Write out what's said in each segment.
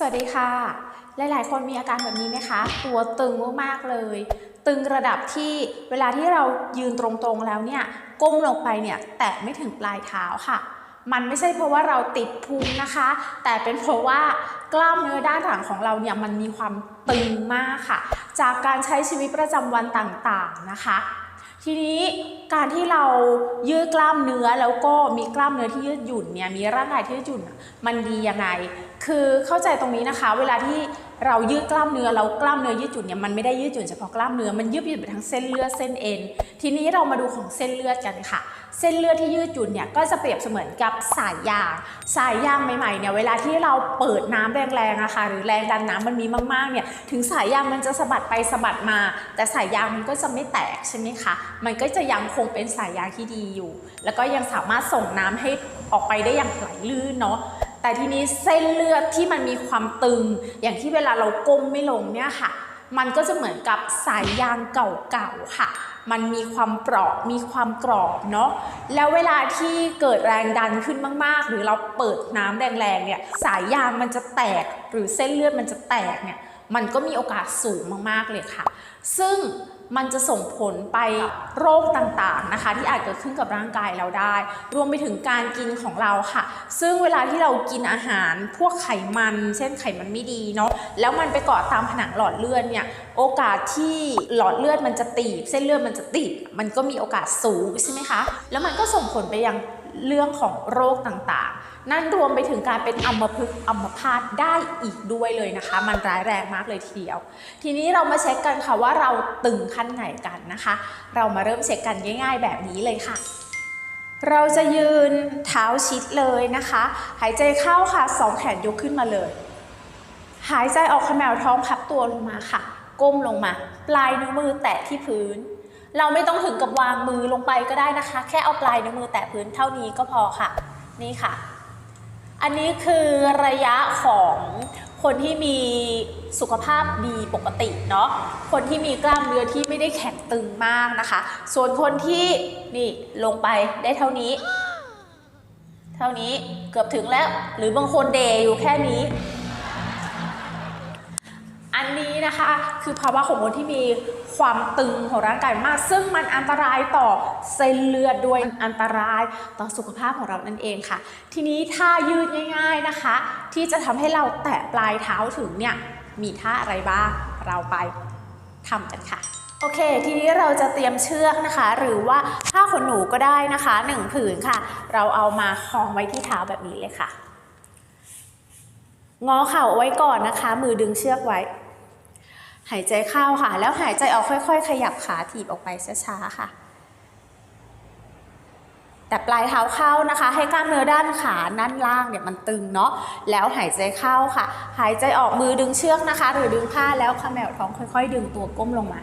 สวัสดีค่ะ หลาย ๆ คนมีอาการแบบนี้ไหมคะ ตัวตึงมากๆเลย ตึงระดับที่เวลาที่เรายืนตรงๆแล้วเนี่ย ก้มลงไปเนี่ยแตะไม่ถึงปลายเท้าค่ะ มันไม่ใช่เพราะว่าเราติดพุงนะคะ แต่เป็นเพราะว่ากล้ามเนื้อด้านหลังของเราเนี่ยมันมีความตึงมากค่ะ จากการใช้ชีวิตประจำวันต่างๆนะคะทีนี้การที่เรายืดกล้ามเนื้อแล้วก็มีกล้ามเนื้อที่ยืดหยุ่นเนี่ยมีร่างกายที่ยืดหยุ่นมันดียังไง คือเข้าใจตรงนี้นะคะ เวลาที่เรายืดกล้ามเนื้อแล้วกล้ามเนื้อยืดหยุ่นเนี่ยมันไม่ได้ยืดหยุ่นเฉพาะกล้ามเนื้อมันยืดหยุ่นไปทั้งเส้นเลือดเส้นเอ็นทีนี้เรามาดูของเส้นเลือดกันค่ะ เส้นเลือดที่ยืดหยุ่นเนี่ยก็จะเปรียบเสมือนกับสายยางสายยางใหม่ๆเนี่ยเวลาที่เราเปิดน้ำแรงๆนะคะหรือแรงดันน้ำมันมีมากๆเนี่ยถึงสายยางมันจะสะบัดไปสะบัดมา แต่สายยางมันก็จะไม่แตกใช่ไหมคะมันก็จะยังคงเป็นสายยางที่ดีอยู่ แล้วก็ยังสามารถส่งน้ำให้ออกไปได้อย่างไหลลื่นเนาะ แต่ทีนี้เส้นเลือดที่มันมีความตึง อย่างที่เวลาเราก้มไม่ลงเนี่ยค่ะ มันก็จะเหมือนกับสายยางเก่าๆค่ะ มันมีความเปราะมีความกรอบเนาะแล้วเวลาที่เกิดแรงดันขึ้นมากๆ หรือเราเปิดน้ำแรงๆเนี่ยสายยางมันจะแตกหรือเส้นเลือดมันจะแตกเนี่ยมันก็มีโอกาสสูงมากๆเลยค่ะ ซึ่ง มันจะส่งผลไปโรคต่างๆนะคะ ที่อาจเกิดขึ้นกับร่างกายเราได้ รวมไปถึงการกินของเราค่ะ ซึ่งเวลาที่เรากินอาหารพวกไขมัน เช่นไขมันไม่ดีเนาะแล้วมันไปเกาะตามผนังหลอดเลือดเนี่ยโอกาสที่หลอดเลือดมันจะตีบ เส้นเลือดมันจะตีบ มันก็มีโอกาสสูงใช่ไหมคะ แล้วมันก็ส่งผลไปยัง เรื่องของโรคต่างๆ นั่นรวมไปถึงการเป็นอัมพฤกษ์อัมพาตได้อีกด้วยเลยนะคะ มันร้ายแรงมากเลยทีเดียว ทีนี้เรามาเช็คกันค่ะว่าเราตึงขั้นไหนกันนะคะ เรามาเริ่มเช็คกันง่าย ๆ แบบนี้เลยค่ะเราจะยืนเท้าชิดเลยนะคะ หายใจเข้าค่ะสองแขนยกขึ้นมาเลย หายใจออกขมวท้องพับตัวลงมาค่ะ ก้มลงมา ปลายนิ้วมือแตะที่พื้น เราไม่ต้องถึงกับวางมือลงไปก็ได้นะคะ แค่เอาปลายนิ้วมือแตะพื้นเท่านี้ก็พอค่ะ นี่ค่ะ อันนี้คือระยะของคนที่มีสุขภาพดีปกติเนาะ คนที่มีกล้ามเนื้อที่ไม่ได้แข็งตึงมากนะคะ ส่วนคนที่นี่ลงไปได้เท่านี้ เท่านี้เกือบถึงแล้ว หรือบางคนเดย์อยู่แค่นี้ อันนี้นะคะคือภาวะของคนที่มีความตึงของร่างกายมาก ซึ่งมันอันตรายต่อเส้นเลือดด้วยอันตรายต่อสุขภาพของเรานั่นเองค่ะ ทีนี้ท่ายืดง่าย ๆนะคะ ที่จะทำให้เราแตะปลายเท้าถึงเนี่ยมีท่าอะไรบ้างเราไปทำกันค่ะโอเค ทีนี้เราจะเตรียมเชือกนะคะ หรือว่าผ้าขนหนูก็ได้นะคะหนึ่งผืนค่ะ เราเอามาคล้องไว้ที่เท้าแบบนี้เลยค่ะงอเข่าไว้ก่อนนะคะ มือดึงเชือกไว้ หายใจเข้าค่ะ แล้วหายใจออกค่อยๆ ขยับขาถีบออกไปช้าๆค่ะ แต่ปลายเท้าเข้านะคะ ให้กล้ามเนื้อด้านขาด้านล่างเนี่ยมันตึงเนาะแล้วหายใจเข้าค่ะ หายใจออกมือดึงเชือกนะคะ หรือดึงผ้าแล้วขมวท้องค่อย ๆ ดึงตัวก้มลงมา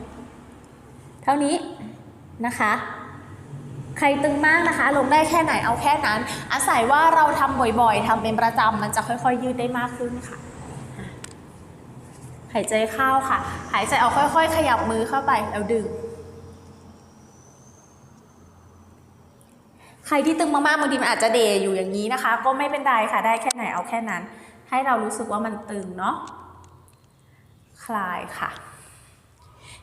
เท่านี้นะคะใครตึงมากนะคะ ลงได้แค่ไหนเอาแค่นั้น อาศัยว่าเราทำบ่อยๆทำเป็นประจำมันจะค่อยๆยืดได้มากขึ้นค่ะ หายใจเข้าค่ะ หายใจออกค่อยๆ ขยับมือเข้าไปแล้วดึง ใครที่ตึงมากๆบางทีมันอาจจะเดยอยู่อย่างนี้นะคะ ก็ไม่เป็นไรค่ะได้แค่ไหนเอาแค่นั้น ให้เรารู้สึกว่ามันตึงเนาะคลายค่ะ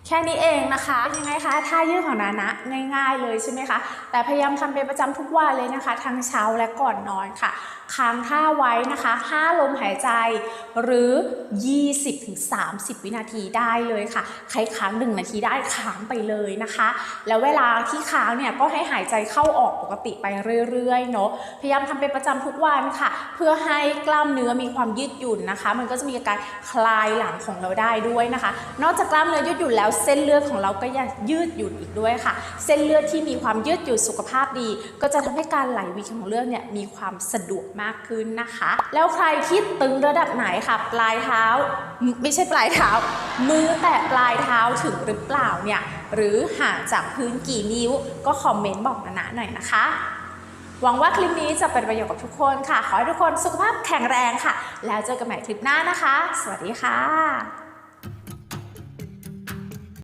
แค่นี้เองนะคะเป็นยังไงคะท่ายืดของนานะง่าย ๆ เลยใช่ไหมคะ แต่พยายามทำเป็นประจำทุกวันเลยนะคะ ทั้งเช้าและก่อนนอนค่ะ ค้างท่าไว้นะคะ 5 ลมหายใจ หรือ 20-30 วินาทีได้เลยค่ะ ใครค้าง 1 นาทีได้ค้างไปเลยนะคะ แล้วเวลาที่ค้างเนี่ยก็ให้หายใจเข้าออกปกติไปเรื่อยๆเนาะพยายามทำเป็นประจำทุกวันค่ะ เพื่อให้กล้ามเนื้อมีความยืดหยุ่นนะคะ มันก็จะมีการคลายหลังของเราได้ด้วยนะคะ นอกจากกล้ามเนื้อยืดหยุ่นแล้วเส้นเลือดของเราก็ยังยืดหยุ่นอีกด้วยค่ะ เส้นเลือดที่มีความยืดหยุ่นสุขภาพดี ก็จะทำให้การไหลเวียนของเลือดเนี่ยมีความสะดวกมากขึ้นนะคะ แล้วใครที่ตึงระดับไหนค่ะ ปลายเท้า ไม่ใช่ปลายเท้า มือแตะปลายเท้าถึงหรือเปล่าเนี่ยหรือห่างจากพื้นกี่นิ้ว ก็คอมเมนต์บอกมานะหน่อยนะคะหวังว่าคลิปนี้จะเป็นประโยชน์กับทุกคนค่ะ ขอให้ทุกคนสุขภาพแข็งแรงค่ะ แล้วเจอกันใหม่คลิปหน้านะคะ สวัสดีค่ะ